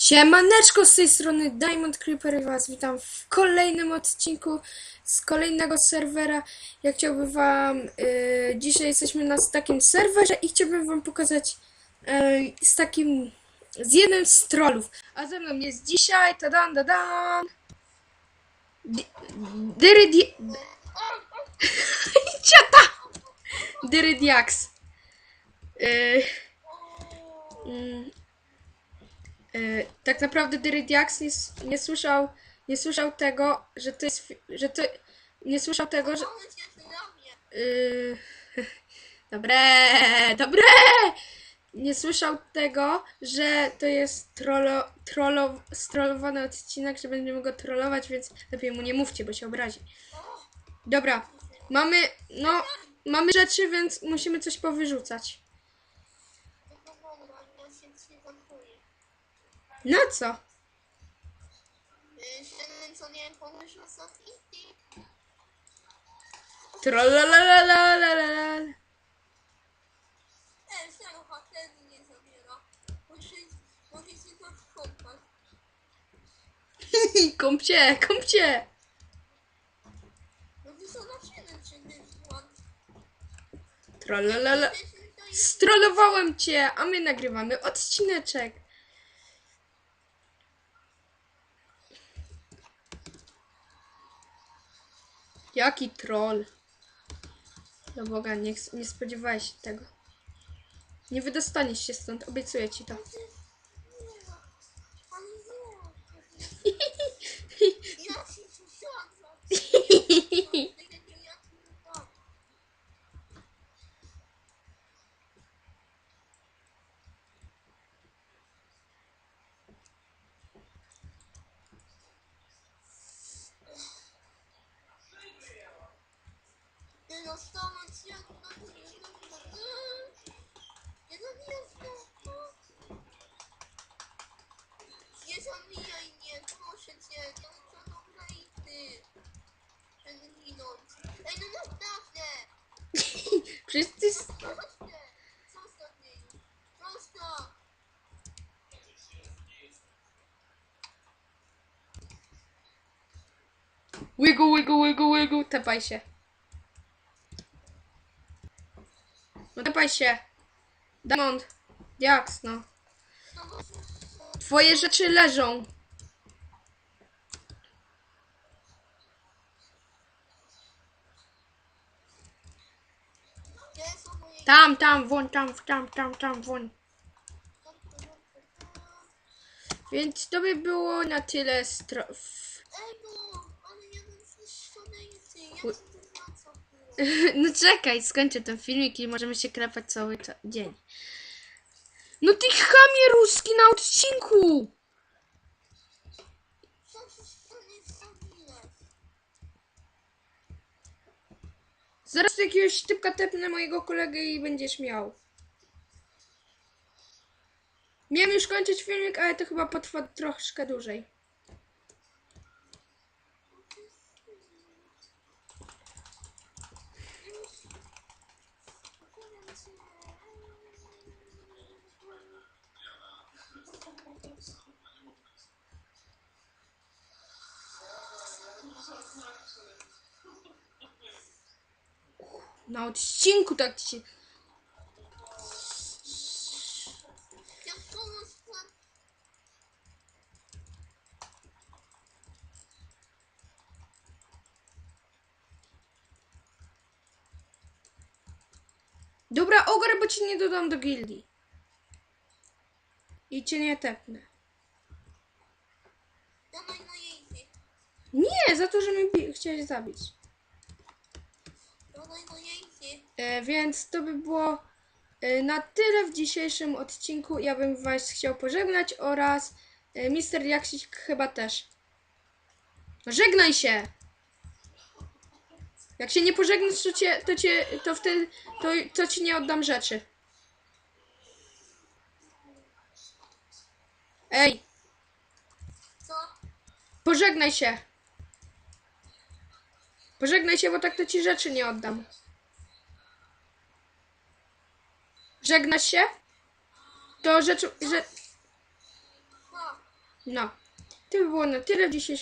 Siemaneczko z tej strony Diamond Creeper i was witam w kolejnym odcinku z kolejnego serwera. Ja chciałbym wam, y, dzisiaj jesteśmy na takim serwerze i chciałbym wam pokazać y, z takim, z jednym z trollów. A ze mną jest dzisiaj, tadan, tadan, Di- Dyridi... Ciata! Dyrydiax. Y, mm, E, tak naprawdę Dyrydiax nie, nie słyszał, nie słyszał tego, że to jest, że to, nie słyszał tego, że... Yy, dobre, dobre! Nie słyszał tego, że to jest trollo, trollo, strollowany odcinek, że będziemy go trollować, więc lepiej mu nie mówcie, bo się obrazi. Dobra, mamy, no, mamy rzeczy, więc musimy coś powyrzucać. Na co? Ten, co nie pomyślał sobie i Trollalalalala. Ej, serio, hotelu nie zabiera. Muszę, mogę się to skąpać. Kąpcie, kąpcie! No to na czy nie. Strollowałem cię, a my nagrywamy odcineczek. Jaki troll? Do Boga, nie, nie spodziewałeś się tego. Nie wydostaniesz się stąd, obiecuję ci to. Ale nie. Ja się przesiadam. Nie dostałem się na Nie zabijaj Nie zabijaj mnie, proszę cię, to to dobra i ty. Żeby ginąć. Ej, no naprawdę! Zostaw! Wiggle, wiggle, wiggle, wiggle, tepaj się. No tepaj się. Diamond. Diaks, no. Twoje rzeczy leżą. Tam, tam, won, tam, tam, tam, tam, won. Więc to by było na tyle stro... f- Ej, no! Czekaj, skończę ten filmik i możemy się klepać cały dzień. No ty chamie ruski na odcinku! Co się stanie zabijasz? Zaraz tu jakiegoś typka tepnę mojego kolegę i będziesz miał. Miałem już kończyć filmik, ale to chyba potrwa troszkę dłużej. Na odcinku tak ci się... Dobra, ogar, bo ci nie dodam do gildii. I cię nie tepnę. Nie, za to, że mnie chciałeś zabić. Więc to by było e, na tyle w dzisiejszym odcinku. Ja bym Was chciał pożegnać oraz e, Mister Jaksik chyba też. Żegnaj się! Jak się nie pożegnasz, to cię, to cię, to wtedy, to, to ci nie oddam rzeczy. Ej, Co? pożegnaj się! Pożegnaj się, bo tak to ci rzeczy nie oddam. Żegnasz się? To rzecz, że... Co? No. To by było na tyle w dzisiejszym